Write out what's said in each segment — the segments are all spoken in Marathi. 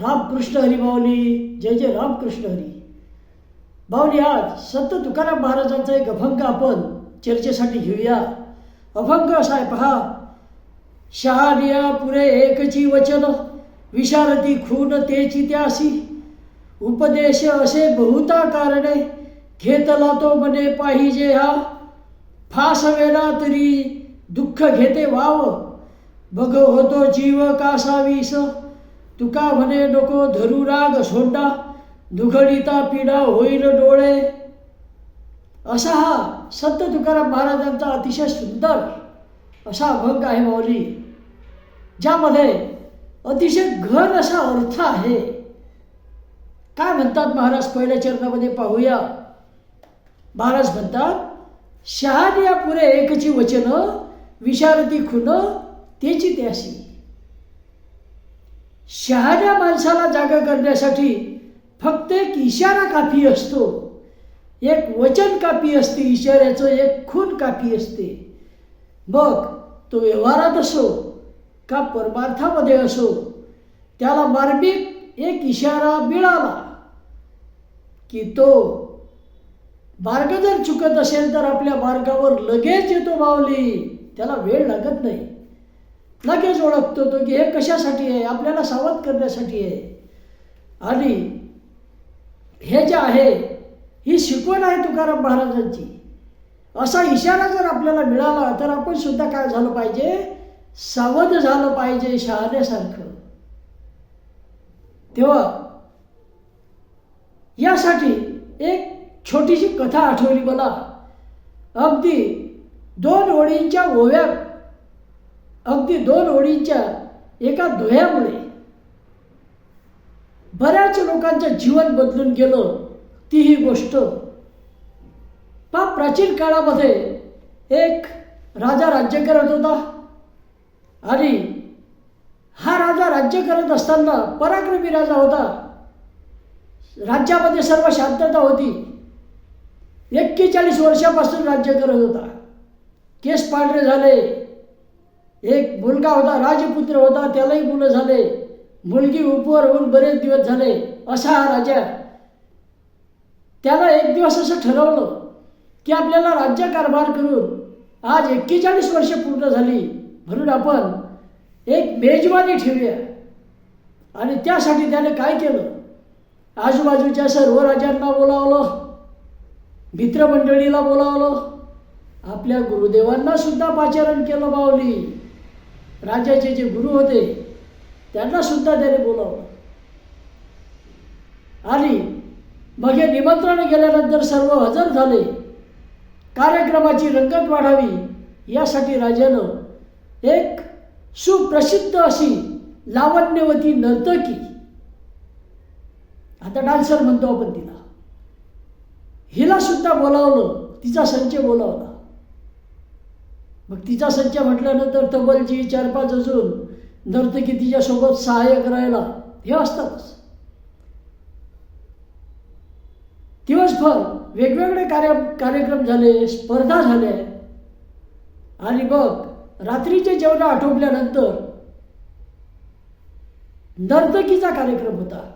रामकृष्ण हरी बावली जय जय रामकृष्ण हरी. माऊली आज संत तुकाराम महाराजांचा एक अभंग आपण चर्चेसाठी घेऊया. अभंग असा आहे पहा. शहानिया पुरे एकची वचन विशारती खून तेची त्यासी. उपदेश असे बहुता कारणे घेतला तो मने पाहिजे हा. फास वेळा तरी दुःख घेते वाव. बघ होतो जीव कासावीस. तुका म्हणे नको धरू राग सोंडा दुघडिता पिडा होईल डोळे. असा हा संत तुकाराम महाराजांचा अतिशय सुंदर असा अभंग आहे माऊली ज्यामध्ये अतिशय घन असा अर्थ आहे. काय म्हणतात महाराज पहिल्या चरणामध्ये पाहूया. महाराज म्हणतात शहानिया पुरे एकची वचन विशारती खुन तेची त्याशी शहाण्या माणसाला जागा करण्यासाठी फक्त एक इशारा काफी असतो. एक वचन कापी असते इशाऱ्याचं एक खून कापी असते. मग तो व्यवहारात असो का परमार्थामध्ये असो त्याला मार्मिक एक इशारा मिळाला की तो मार्ग जर चुकत असेल तर आपल्या मार्गावर लगेच येतो मावली त्याला वेळ लागत नाही. लगेच ओळखतो तो की हे कशासाठी आहे? आपल्याला सावध करण्यासाठी आहे. आणि हे जे आहे ही शिकवण आहे तुकाराम महाराजांची. असा इशारा जर आपल्याला मिळाला तर आपण सुद्धा काय झालं पाहिजे? सावध झालं पाहिजे शहाण्यासारखं. तेव्हा यासाठी एक छोटीशी कथा आठवली मला. अगदी दोन ओळींच्या ओव्या अगदी दोन ओळींच्या एका धुयामुळे बऱ्याच लोकांचं जीवन बदलून गेलं ती ही गोष्ट. पा प्राचीन काळामध्ये एक राजा राज्य करत होता. आणि हा राजा राज्य करत असताना पराक्रमी राजा होता. राज्यामध्ये सर्व शांतता होती. एक्केचाळीस वर्षापासून राज्य करत होता. केस पांढरे झाले. एक मुलगा होता राजपुत्र होता त्यालाही मुलं झाले. मुलगी उपवर होऊन बरेच दिवस झाले. असा हा राजा. त्याला एक दिवस असं ठरवलं की आपल्याला राज्यकारभार करून आज एक्केचाळीस वर्ष पूर्ण झाली. म्हणून आपण एक मेजवानी ठेवूया. आणि त्यासाठी त्याने काय केलं? आजूबाजूच्या सर्व राजांना बोलावलं. मित्रमंडळीला बोलावलं. आपल्या गुरुदेवांना सुद्धा पाचारण केलं बावली राजाचे जे गुरु होते त्यांना सुद्धा त्याने बोलावलं. आणि मग हे निमंत्रण गेल्यानंतर सर्व हजर झाले. कार्यक्रमाची रंगत वाढावी यासाठी राजानं एक सुप्रसिद्ध अशी लावण्यवती नर्तकी. आता डान्सर म्हणतो आपण तिला. हिला सुद्धा बोलावलं तिचा संच बोलावला. मग तिचा संच म्हटल्यानंतर तबलजी चार पाच अजून नर्तकी तिच्यासोबत सहाय्यक राहायला. हे असतातच. दिवसभर वेगवेगळे कार्य कार्यक्रम झाले स्पर्धा झाल्या. आणि मग रात्रीचे जेवण आटोपल्यानंतर नर्तकीचा कार्यक्रम होता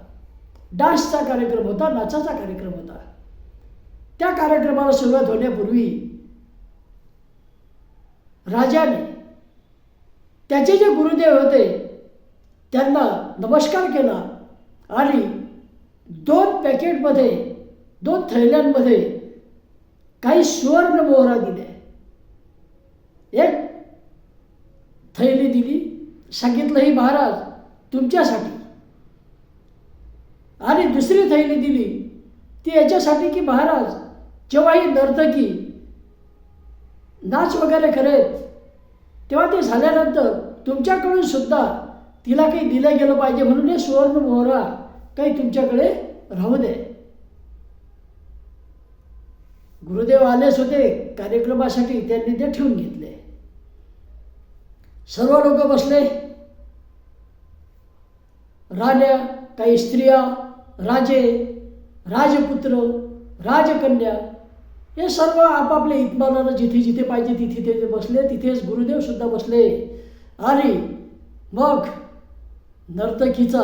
डान्सचा कार्यक्रम होता नाचाचा कार्यक्रम होता. त्या कार्यक्रमाला सुरुवात होण्यापूर्वी राजाने त्याचे जे गुरुदेव होते त्यांना नमस्कार केला आणि दोन पॅकेटमध्ये दोन थैल्यांमध्ये काही सुवर्ण मोहरा दिल्या. एक थैली दिली सांगितलं ही महाराज तुमच्यासाठी. आणि दुसरी थैली दिली ती याच्यासाठी की महाराज जेव्हा ही नर्तकी नाच वगैरे करेल. तेव्हा ते झाल्यानंतर तुमच्याकडून सुद्धा तिला काही दिलं गेलं पाहिजे म्हणून हे सुवर्ण मोहरा काही तुमच्याकडे राहू दे. गुरुदेव आलेच होते कार्यक्रमासाठी त्यांनी ते ठेवून घेतले. सर्व लोक बसले. राण्या काही स्त्रिया राजे राजपुत्र राजकन्या हे सर्व आपापले इतमानानं जिथे जिथे पाहिजे तिथे तिथे बसले तिथेच गुरुदेवसुद्धा बसले. आणि मग नर्तकीचा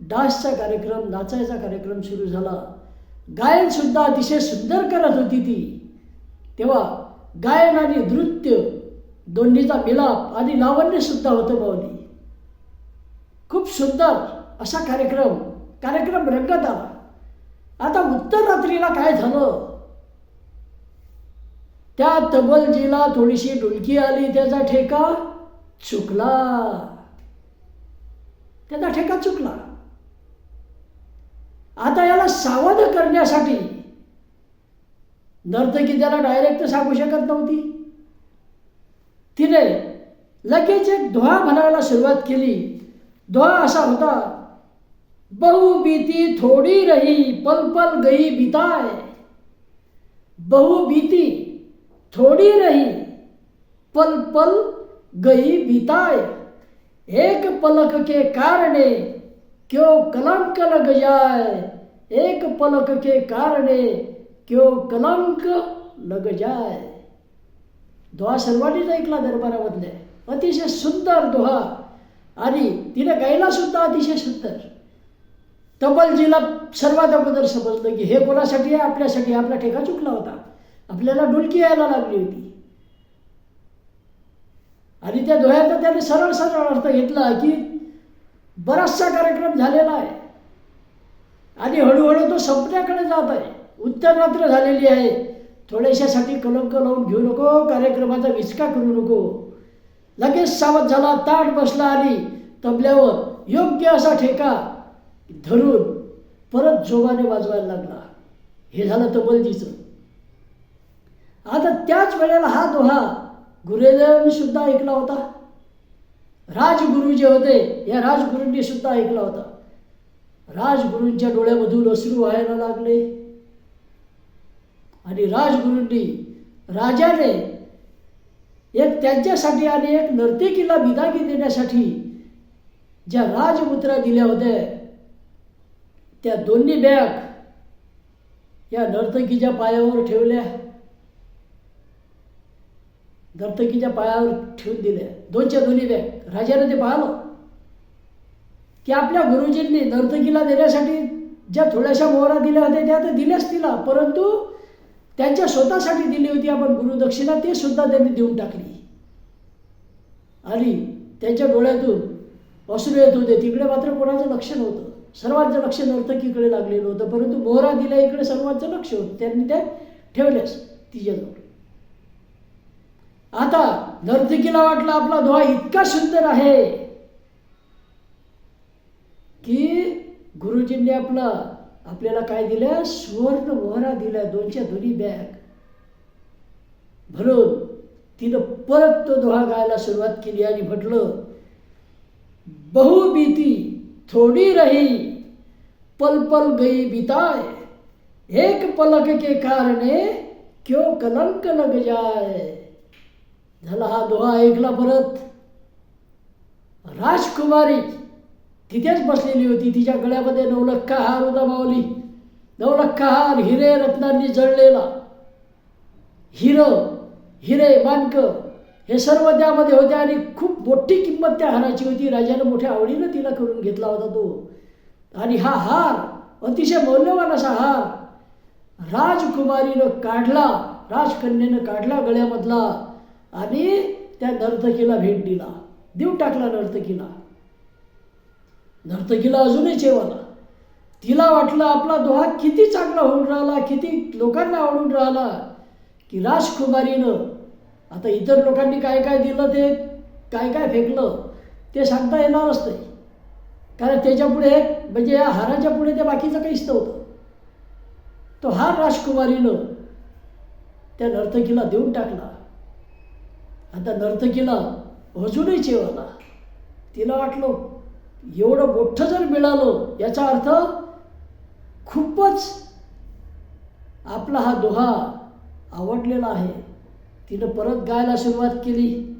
डान्सचा कार्यक्रम नाचायचा कार्यक्रम सुरू झाला. गायनसुद्धा अतिशय सुंदर करत होती ती. तेव्हा गायन आणि नृत्य दोन्हीचा मिलाप आणि लावण्यसुद्धा होतं माऊली खूप सुंदर असा कार्यक्रम कार्यक्रम रंगत आला. आता उत्तर रात्रीला काय झालं? त्या तबलजीला थोडीशी डुलकी आली त्याचा ठेका चुकला. त्याचा ठेका चुकला. आता याला सावध करण्यासाठी नर्तकी त्याला डायरेक्ट सांगू शकत नव्हती. तिने लगेच एक दोहा म्हणायला सुरुवात केली. दोहा असा होता बहु भीती थोडी रही पल पल गई बिताय. बहु भीती थोड़ी रही पल पल गई बिताए। एक पलक के कारणे क्यों कलंक लग जाए? एक पलक के कारणे क्यों कलंक लग जाए? दोहा सर्वांनीच ऐकला दरबारामधले अतिशय सुंदर दोहा. आणि तिने गायला सुद्धा अतिशय सुंदर. तबलजीला सर्वात अगोदर समजलं की हे कोणासाठी आहे? आपल्यासाठी. आपला ठेका चुकला होता. आपल्याला डुलकी यायला लागली होती. आणि त्या दोह्याचा त्याने सरळ सरळ अर्थ घेतला की बराचसा कार्यक्रम झालेला आहे. आणि हळूहळू तो संपण्याकडे जात आहे. उत्तर रात्र झालेली आहे. थोड्याशासाठी कलंक लावून घेऊ नको कार्यक्रमाचा विचका करू नको. लगेच सावध झाला ताट बसला आणि तबल्यावर योग्य असा ठेका धरून परत जोमाने वाजवायला लागला. हे झालं तबलजीचं. आता त्याच वेळेला हा दोहा गुरुदेवांनी सुद्धा ऐकला होता. राजगुरु जे होते या राजगुरूंनी सुद्धा ऐकला होता. राजगुरूंच्या डोळ्यामधून अश्रू व्हायला लागले. आणि राजगुरूंनी राजाने एक त्यांच्यासाठी आणि एक नर्तकीला विदागी देण्यासाठी ज्या राजमुद्रा दिल्या होत्या त्या दोन्ही बॅग या नर्तकीच्या पायावर ठेवल्या. नर्तकीच्या पायावर ठेवून दिल्या. दोनच्या दोन्ही बॅग. राजाने ते पाहिलं. की आपल्या गुरुजींनी नर्तकीला देण्यासाठी ज्या थोड्याशा मोहरा दिल्या होत्या त्या तर दिल्याच तिला. परंतु त्यांच्या स्वतःसाठी दिली होती आपण गुरुदक्षिणा ते सुद्धा त्यांनी देऊन टाकली. आणि त्यांच्या डोळ्यातून अश्रू येत होते. तिकडे मात्र कोणाचं लक्ष नव्हतं. सर्वांचं लक्ष नर्तकीकडे लागलेलं होतं. परंतु मोहरा दिल्या इकडे सर्वांचं लक्ष होतं. त्यांनी त्या ठेवल्यास तिच्याजवळ. आता नर्तकीला वाटलं आपला इतका सुंदर आहे की गुरुजींनी आपला, आपल्याला काय दिल्या सुवर्ण मोहरा दिल्या, दोनच्या दोन्ही बॅग. भरून तिनं परत तो दोहा गायला सुरुवात केली आणि म्हटलं बहु बीती थोडी रही, पल पल गई बिताए. एक पलक के कारणे क्यों कलंक लग जाए? झाला हा दोहा ऐकला परत. राजकुमारी तिथेच बसलेली होती. तिच्या गळ्यामध्ये नवलक्खा हार होता मावली नवलक्खा हार हिरे रत्नांनी जळलेला. हिर हिरे मानक हे सर्व त्यामध्ये होते आणि खूप मोठी किंमत त्या हाराची होती. राजानं मोठ्या आवडीनं तिला करून घेतला होता तो. आणि हा हार अतिशय मौल्यवान असा हार राजकुमारीनं काढला राजकन्येनं काढला गळ्यामधला. आणि त्या नर्तकीला भेट दिला. देव टाकला नर्तकीला. नर्तकीला अजूनही चेवाला तिला वाटलं आपला दोहा किती चांगला होऊन राहिला किती लोकांना आवडून राहिला की राजकुमारीनं आता इतर लोकांनी काय काय दिलं ते काय काय फेकलं ते सांगता येणारच नाही. कारण त्याच्यापुढे म्हणजे या हाराच्या पुढे ते बाकीचं काहीच नव्हतं. तो हार राजकुमारीनं त्या नर्तकीला देऊन टाकला. आता नर्तकीला अजूनही चेवाला तिला वाटलं एवढं मोठं जर मिळालं याचा अर्थ खूपच आपला हा दोहा आवडलेला आहे. तिनं परत गायला सुरुवात केली.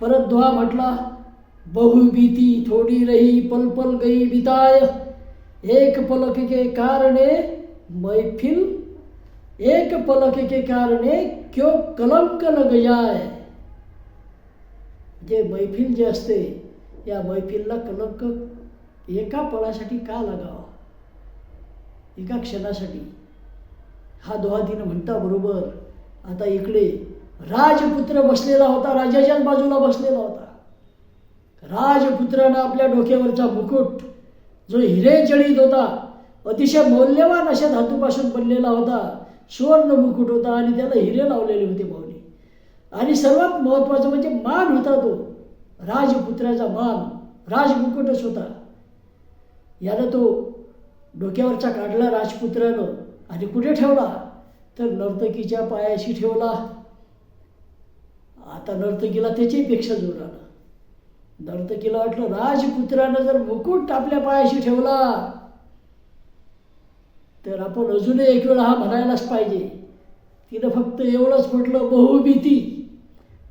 परत दोहा म्हटला बहुबीती थोडी रही पल पल गई बिताय. एक पलक के कारणे मैफिल एक पलक के कारणे क्यों कलंक लग जाय? जे मैफिल जे असते या मैफिलला कलंक एका पळासाठी का लागावा? एका क्षणासाठी. हा दोहा तिनं म्हणता बरोबर. आता इकडे राजपुत्र बसलेला होता राजाच्याच बाजूला बसलेला होता. राजपुत्रानं आपल्या डोक्यावरचा मुकुट जो हिरे जळीत होता अतिशय मौल्यवान अशा धातूपासून बनलेला होता सुवर्ण मुकुट होता आणि त्याला हिरे लावलेले होते माऊली. आणि सर्वात महत्त्वाचं म्हणजे मान होता तो. राजपुत्राचा मान राजमुकुटच होता यानं तो डोक्यावरचा काढला राजपुत्रानं आणि कुठे ठेवला? तर नर्तकीच्या पायाशी ठेवला. आता नर्तकीला त्याच्यापेक्षा जोर आला नर्तकीला वाटलं राजपुत्रानं जर मुकुट आपल्या पायाशी ठेवला तर आपण अजूनही एक वेळा हा म्हणायलाच पाहिजे. तिनं फक्त एवढंच म्हटलं बहुभीती.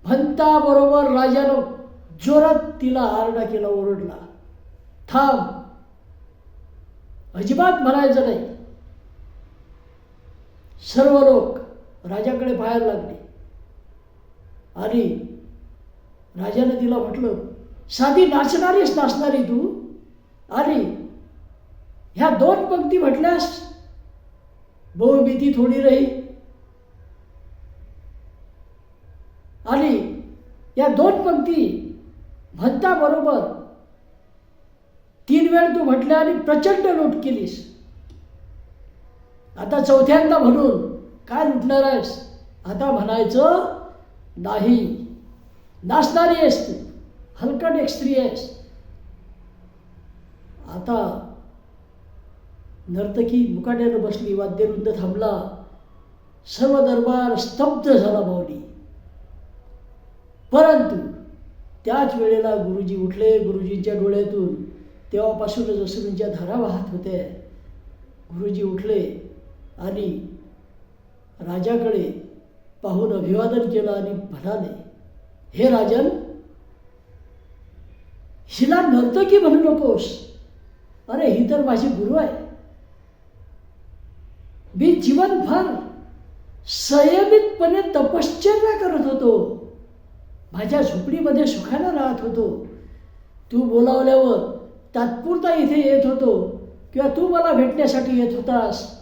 भंताबरोबर राजानं जोरात तिला आरडा केला ओरडला. थांब. अजिबात म्हणायचं नाही. सर्व लोक राजाकडे बाहेर लागले. आणि राजाने तिला म्हटलं साधी नाचणारीच नाचणारी तू. आणि ह्या दोन पंक्ती म्हटल्यास बहुभीती थोडी राही आणि या दोन पंक्ती म्हणताबरोबर तीन वेळ तू म्हटल्या आणि प्रचंड लूट केलीस. आता चौथ्यांदा म्हणून काय लुटणार आहेस? आता म्हणायचं नाही. नाचणारी आहेस तू. हलकट एक स्त्री आहेस. आता नर्तकी मुकाट्यानं बसली वाद्यवृंद थांबला. सर्व दरबार स्तब्ध झाला माऊली परंतु त्याच वेळेला गुरुजी उठले गुरुजींच्या डोळ्यातून तेव्हापासूनच अश्रूंच्या धारा वाहत होते गुरुजी उठले आणि राजाकडे पाहून अभिवादन केलं आणि म्हणाले हे राजन हिला नर्तकी म्हणू नकोस? अरे ही तर माझी गुरु आहे. मी जीवनभर संयमितपणे तपश्चर्या करत होतो. माझ्या झोपडीमध्ये सुखानं राहत होतो. तू बोलावल्यावर तात्पुरता इथे येत होतो किंवा तू मला भेटण्यासाठी येत होतास.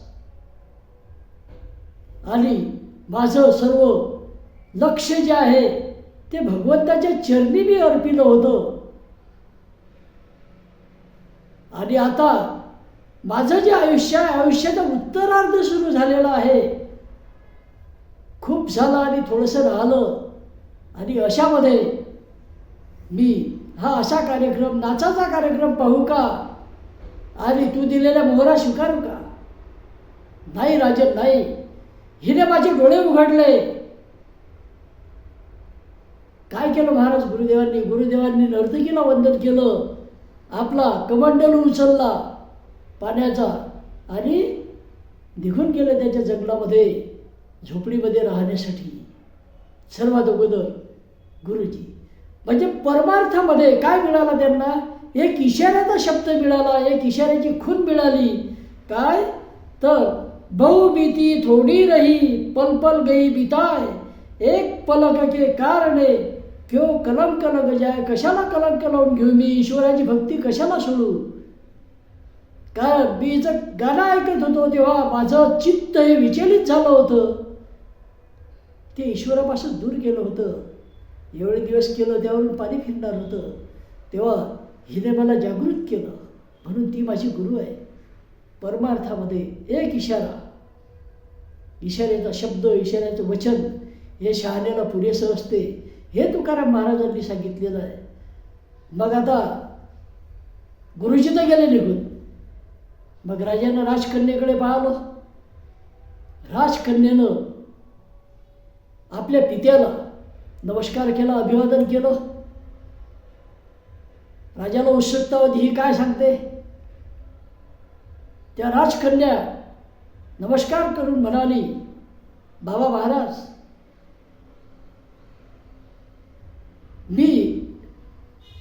आणि माझं सर्व लक्ष जे आहे ते भगवंताच्या चरणी मी अर्पिलं होतं. आणि आता माझं जे आयुष्य आहे आयुष्याचं उत्तरार्ध सुरू झालेलं आहे. खूप झालं आणि थोडंसं राहिलं. आणि अशामध्ये मी हा असा कार्यक्रम नाचाचा कार्यक्रम पाहू का? आणि तू दिलेल्या मोहरा स्वीकारू का? नाही राजन नाही. हिने माझे डोळे उघडले. काय केलं महाराज गुरुदेवांनी? गुरुदेवांनी नर्तकीला वंदन केलं. आपला कमंडल उचलला पाण्याचा आणि निघून गेलं त्याच्या जंगलामध्ये झोपडीमध्ये राहण्यासाठी. सर्वात अगोदर गुरुजी. म्हणजे परमार्थामध्ये काय मिळालं त्यांना? एक इशाऱ्याचा शब्द मिळाला एक इशाऱ्याची खून मिळाली. काय? तर बहुभीती थोडी रही पल पल गई बिताय. एक पलक के कारणे क्यों कलंक लग जाय कशाला कलंक लावून घेऊ मी? ईश्वराची भक्ती कशाला सोडू कारण मी जर गाणं ऐकत होतो तेव्हा माझं चित्त हे विचलित झालं होतं. ते ईश्वरापासून दूर गेलं होतं. एवढे दिवस केलं त्यावरून पाणी फिरणार होतं. तेव्हा हिने मला जागृत केलं. म्हणून ती माझी गुरु आहे. परमार्थामध्ये एक इशारा. इशाऱ्याचा शब्द इशाऱ्याचं वचन हे शहाण्याला पुरेसं असते. हे तुकाराम महाराजांनी सांगितलेलं आहे. मग आता गुरुजी तर गेले निघून. मग राजानं राजकन्येकडे पाहिलं. राजकन्येनं आपल्या पित्याला नमस्कार केला अभिवादन केलं. राजाला उत्सुकता होती ही काय सांगते? त्या राजकन्या नमस्कार करून म्हणाली बाबा महाराज मी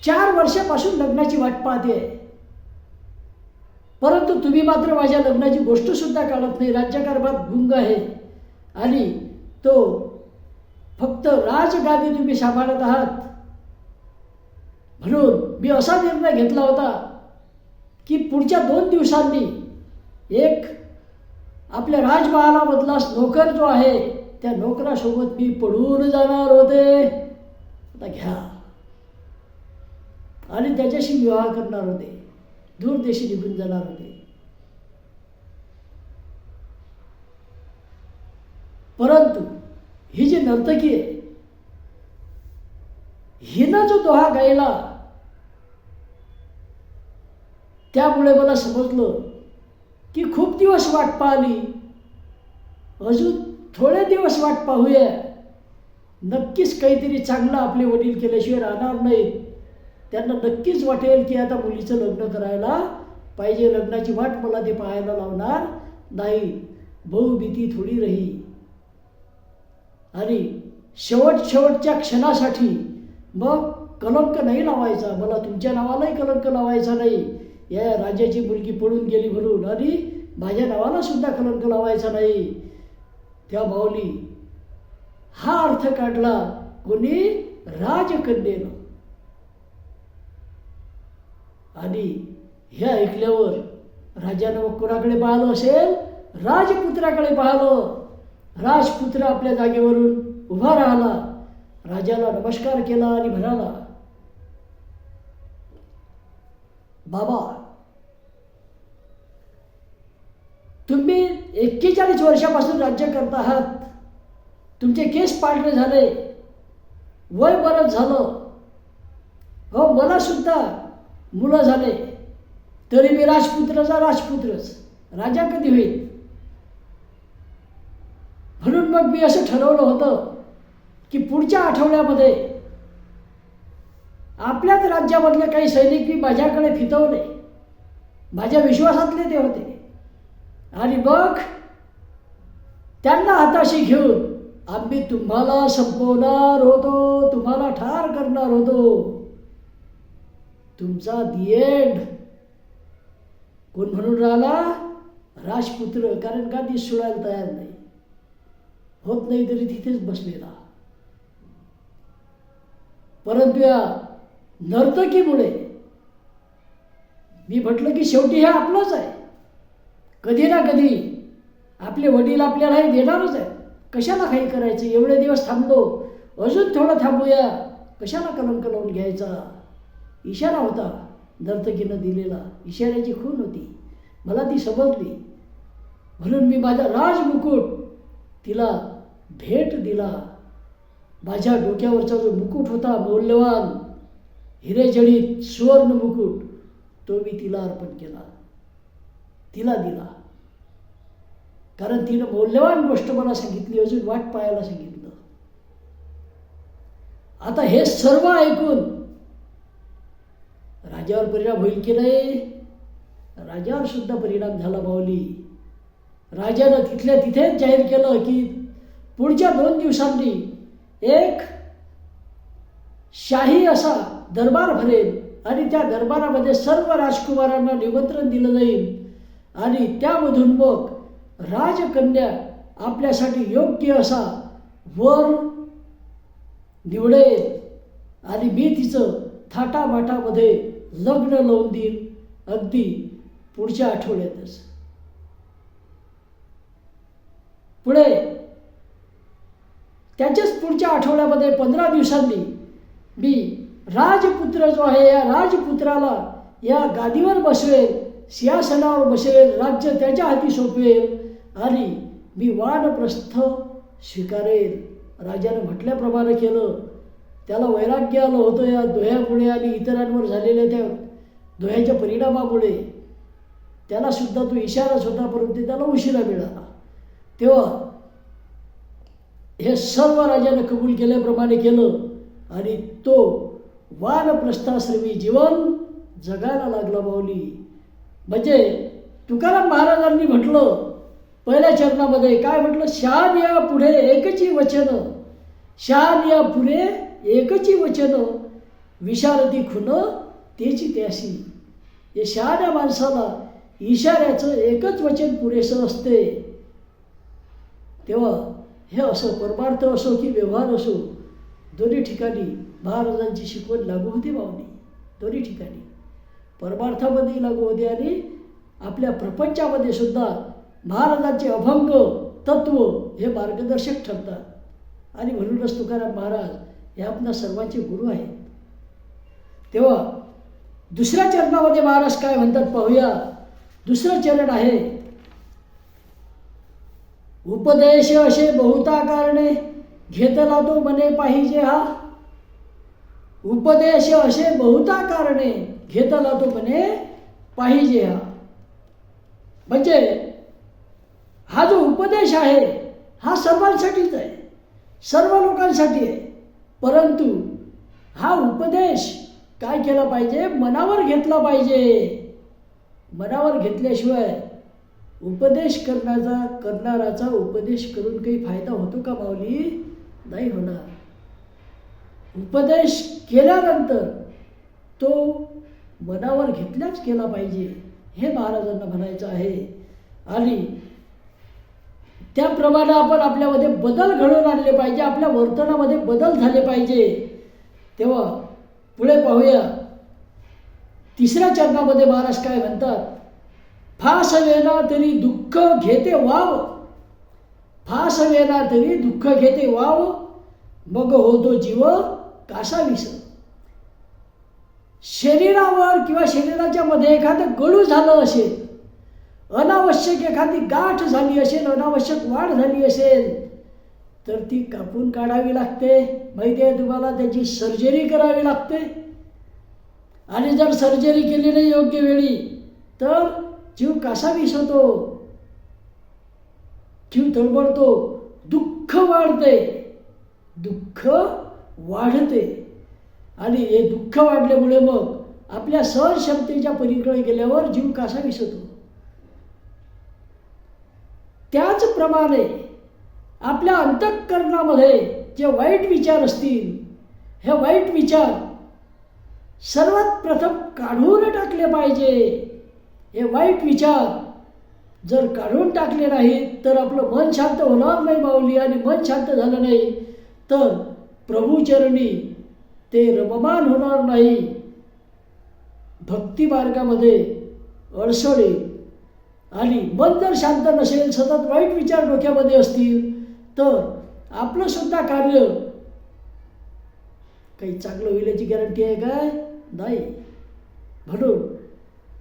चार वर्षापासून लग्नाची वाट पाहते. आहे परंतु तुम्ही मात्र माझ्या लग्नाची गोष्ट सुद्धा काढत नाही. राज्यकारभात गुंग आहे आणि तो फक्त राजगादी तुम्ही सांभाळत आहात. म्हणून मी असा निर्णय घेतला होता की पुढच्या दोन दिवसांनी एक आपल्या राजमहालामधला नोकर जो आहे त्या नोकरासोबत मी पडून जाणार होते. आता घ्या. आणि त्याच्याशी विवाह करणार होते. दूरदेशी निघून जाणार होते. परंतु ही जी नर्तकी आहे हिनं जो दोहा गायला त्यामुळे मला समजलं की खूप दिवस वाट पाहिली. अजून थोडे दिवस वाट पाहूया. नक्कीच काहीतरी चांगलं आपले वडील केल्याशिवाय राहणार नाही त्यांना नक्कीच वाटेल की आता मुलीचं लग्न करायला पाहिजे. लग्नाची वाट मला ते पाहायला लावणार नाही. बहुभीती थोडी राही. आणि शेवट शेवटच्या क्षणासाठी मग कलंक नाही लावायचा. मला तुमच्या नावालाही कलंक लावायचा नाही. या राजाची मुलगी पडून गेली म्हणून आणि माझ्या नावाला सुद्धा कलंक लावायचा नाही. त्या माऊली हा अर्थ काढला कोणी राजकन्येनं आणि हे ऐकल्यावर राजानं मग कोणाकडे पाहिलं असेल? राजपुत्राकडे पाहिलं. राजपुत्र आपल्या जागेवरून उभा राहिला. राजाला नमस्कार केला आणि म्हणाला बाबा तुम्ही एक्केचाळीस वर्षापासून राज्य करत आहात. तुमचे केस पांढरे झाले. वय बरंच झालं. हो मला सुद्धा मुलं झाले. तरी मी राजपुत्राचा राजपुत्रच. राजा कधी होईल? मग मी असं ठरवलं होतं की पुढच्या आठवड्यामध्ये आपल्याच राज्यामधले काही सैनिक मी माझ्याकडे फितवले. माझ्या विश्वासातले ते होते. आणि मग त्यांना हाताशी घेऊन आम्ही तुम्हाला संपवणार होतो तुम्हाला ठार करणार होतो. तुमचा दी एंड कोण म्हणून राहिला? राजपुत्र कारण का ती सोडायला तयार नाही? होत नाही तरी तिथेच बसलेला. परंतु या नर्तकीमुळे मी म्हटलं की शेवटी हे आपलंच आहे. कधी ना कधी आपले वडील आपल्याला हे देणारच आहे कशाला काही करायचं? एवढे दिवस थांबलो. अजून थोडं थांबूया. कशाला कलंक लावून घ्यायचा? इशारा होता नर्तकीनं दिलेला. इशाऱ्याची खून होती. मला ती समजली. म्हणून मी माझा राजमुकुट तिला भेट दिला. माझ्या डोक्यावरचा जो मुकुट होता मौल्यवान हिरेजडीत सुवर्ण मुकुट तो मी तिला अर्पण केला. तिला दिला. कारण तिनं मौल्यवान गोष्ट मला सांगितली अजून वाट पाहायला सांगितलं. आता हे सर्व ऐकून राजावर परिणाम होईल की नाही? राजावर सुद्धा परिणाम झाला माऊली. राजानं तिथल्या तिथेच जाहीर केलं की पुढच्या दोन दिवसांनी एक शाही असा दरबार भरेल आणि त्या दरबारामध्ये सर्व राजकुमारांना निमंत्रण दिलं जाईल. आणि त्यामधून मग राजकन्या आपल्यासाठी योग्य असा वर निवडेल आणि मी तिचं थाटामाटामध्ये लग्न लावून देईन अगदी पुढच्या आठवड्यातच. पुढे त्याच्याच पुढच्या आठवड्यामध्ये पंधरा दिवसांनी मी राजपुत्र जो आहे या राजपुत्राला या गादीवर बसवेल सिंहासनावर बसवेल राज्य त्याच्या हाती सोपवेल आणि मी वानप्रस्थ स्वीकारेल. राजानं म्हटल्याप्रमाणे केलं. त्याला वैराग्य आलं होतं या दोह्यामुळे आणि इतरांवर झालेल्या त्या दोह्याच्या परिणामामुळे. त्याला सुद्धा तो इशाराच होता परंतु त्याला उशिरा मिळाला. तेव्हा हे सर्व राजानं कबूल केल्याप्रमाणे केलं आणि तो वानप्रस्थाश्रमी जीवन जगायला लागला बावली म्हणजे तुकाराम महाराजांनी म्हटलं पहिल्या चरणामध्ये काय म्हटलं? शान या पुढे एकची वचन. शान या पुढे एकची वचन. विशारती खुन तेची त्याशी. हे शहाण्या माणसाला इशाऱ्याचं एकच वचन पुरेसं असते. तेव्हा हे असो परमार्थ असो की व्यवहार असो दोन्ही ठिकाणी महाराजांची शिकवण लागू होती भावनी. दोन्ही ठिकाणी. परमार्थामध्ये लागू होते आणि आपल्या प्रपंचामध्ये सुद्धा महाराजांचे अभंग तत्व हे मार्गदर्शक ठरतात. आणि म्हणूनच तुकाराम महाराज हे आपल्या सर्वांचे गुरु आहेत. तेव्हा दुसऱ्या चरणामध्ये महाराज काय म्हणतात पाहूया. दुसरं चरण आहे उपदेश असे बहुता कारणे घेतला तो मने पाहिजे हा. उपदेश असे बहुता कारणे घेतला तो मने पाहिजे हा. म्हणजे हा जो उपदेश आहे हा सर्वांसाठीच आहे सर्व लोकांसाठी आहे. परंतु हा उपदेश काय केला पाहिजे? मनावर घेतला पाहिजे. मनावर घेतल्याशिवाय उपदेश करण्याचा करणाराचा उपदेश करून काही फायदा होतो का माऊली? नाही होणार. उपदेश केल्यानंतर तो मनावर घेतल्याच केला पाहिजे हे महाराजांना म्हणायचं आहे. आणि त्याप्रमाणे आपण आपल्यामध्ये बदल घडवून आणले पाहिजे आपल्या वर्तनामध्ये बदल झाले पाहिजे. तेव्हा पुढे पाहूया. तिसऱ्या चरणामध्ये महाराज काय म्हणतात? फास वेना तरी दुःख घेते वाव. फास वेना तरी दुःख घेते वाव. मग होतो जीव कासा विस शरीरावर किंवा शरीराच्या मध्ये एखादं गळू झालं असेल अनावश्यक एखादी गाठ झाली असेल अनावश्यक वाढ झाली असेल तर ती कापून काढावी लागते. माहिती आहे तुम्हाला त्याची सर्जरी करावी लागते. आणि जर सर्जरी केली नाही योग्य वेळी तर जीव कसा विसवतो जीव तळबडतो दुःख वाढते. दुःख वाढते. आणि हे दुःख वाढल्यामुळे मग आपल्या सहनक्षमतेच्या पलीकडे गेल्यावर जीव कसा विसतो त्याचप्रमाणे आपल्या अंतःकरणामध्ये जे वाईट विचार असतील हे वाईट विचार सर्वात प्रथम काढून टाकले पाहिजे. हे वाईट विचार जर काढून टाकले नाहीत तर आपलं मन शांत होणार नाही माऊली आणि मन शांत झालं नाही. तर प्रभूचरणी ते रममान होणार नाही. भक्ती मार्गामध्ये अडसळे आणि मन जर शांत नसेल सतत वाईट विचार डोक्यामध्ये असतील तर आपलं सुद्धा कार्य काही चांगलं होईल याची गॅरंटी आहे काय? नाही. म्हणून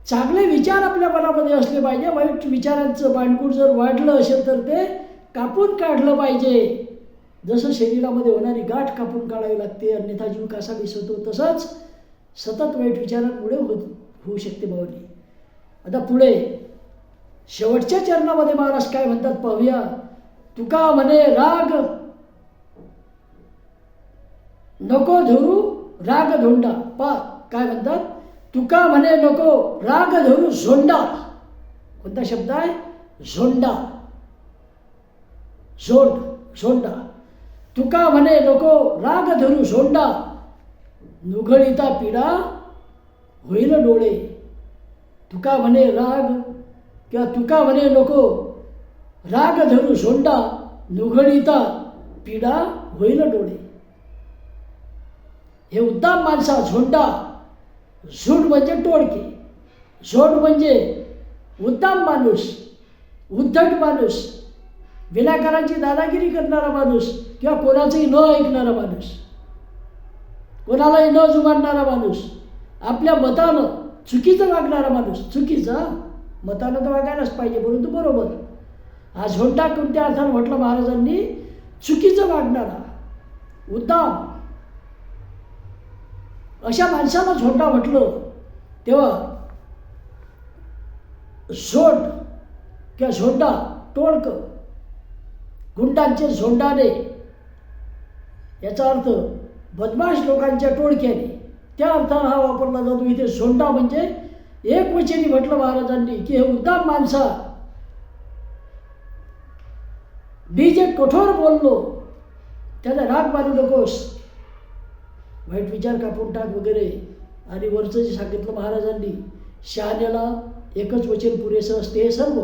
चांगले विचार आपल्या मनामध्ये असले पाहिजे. वाईट विचारांचं बाणकूट जर वाढलं असेल तर ते कापून काढलं पाहिजे. जसं शरीरामध्ये होणारी गाठ कापून काढावी लागते अन्यथा जीव कसा विसरतो तसंच सतत वाईट विचारांमुळे होत होऊ शकते भावनी आता पुढे शेवटच्या चरणामध्ये महाराज काय म्हणतात पाहूया. तुका म्हणे राग. नको धरू राग धोंडा. पा काय म्हणतात? तुका म्हणे नको राग धरू झोंडा. कोणता शब्द आहे? झोंडा. झोंड झोंडा. तुका म्हणे नको राग धरू झोंडा. नुघळीता पिढा होईल डोळे. तुका म्हणे राग किंवा तुका म्हणे नको राग धरू झोंडा. नुघळीता पिढा होईल डोळे. हे उद्दाम माणसा झोंडा. झूट म्हणजे टोळके झोट म्हणजे उद्दाम माणूस उद्धट माणूस विनाकारांची दादागिरी करणारा माणूस किंवा कोणाचंही न ऐकणारा माणूस कोणालाही न जुमानणारा माणूस आपल्या मतानं चुकीचं वागणारा माणूस. चुकीचा? मतानं तर वागायलाच पाहिजे परंतु बरोबर. हा झोंटा कोणत्या अर्थानं म्हटलं महाराजांनी? चुकीचं वागणारा उद्दाम अशा माणसाला झोंडा म्हटलं तेव्हा झोंड किंवा झोंडा टोळक गुंडांचे झोंडाने याचा अर्थ बदमाश लोकांच्या टोळक्याने त्या अर्थानं हा वापरला जातो. इथे झोंडा म्हणजे एक वचनी म्हटलं महाराजांनी की हे उद्दाम माणसा. मी जे कठोर बोललो त्याचा राग मारू नकोस. वाईट विचार कापून टाक वगैरे. आणि वरचं जे सांगितलं महाराजांनी शहाण्याला एकच वचन पुरेसं असते हे सर्व.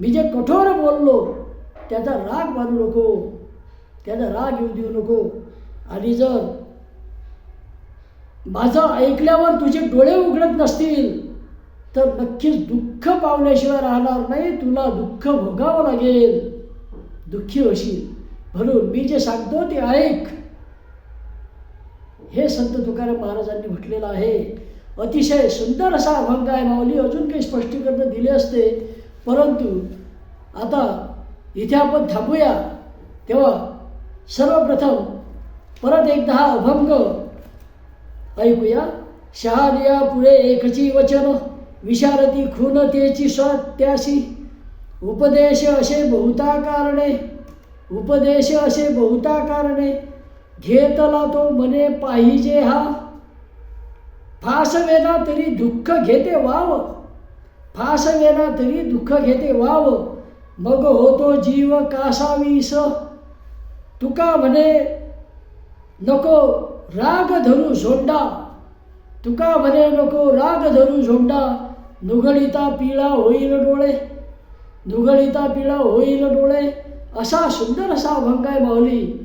मी जे कठोर बोललो त्याचा राग बांधू नको. त्याचा राग येऊ देऊ नको. आणि जर माझं ऐकल्यावर तुझे डोळे उघडत नसतील तर नक्कीच दुःख पावल्याशिवाय राहणार नाही. तुला दुःख भोगावं लागेल. दुःखी होशील. म्हणून मी जे सांगतो ते ऐक. हे संत तुकाराम महाराजांनी म्हटलेलं आहे. अतिशय सुंदर असा अभंग आहे. माऊली अजून काही स्पष्टीकरण दिले असते. परंतु आता इथे आपण थांबूया. तेव्हा सर्वप्रथम परत एकदा हा अभंग ऐकूया. शहानिया पुढे एकची वचन विशारती खून तेची स्वात्याशी. उपदेश असे बहुता कारणे. उपदेश असे बहुता कारणे. घेतला तो मने पाहिजे हा. फासवेना तरी दुःख घेते वाव. फासवेना तरी दुःख घेते वाव. मग होतो जीव कासावीस. तुका म्हणे नको राग धरू झोंडा. तुका म्हणे नको राग धरू झोंडा. नुगळीता पिळा होईल डोळे. नुगळीता पिळा होईल डोळे. असा सुंदर असा अभंग आहे माऊली.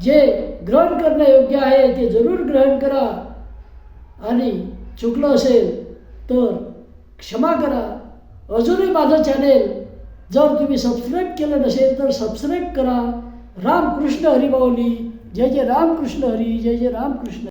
जे ग्रहण करणं योग्य आहे ते जरूर ग्रहण करा. आणि चुकलं असेल तर क्षमा करा. अजूनही माझं चॅनेल जर तुम्ही सबस्क्राईब केलं नसेल तर सबस्क्राईब करा. रामकृष्ण हरी जय जय रामकृष्ण हरी जय जय रामकृष्ण.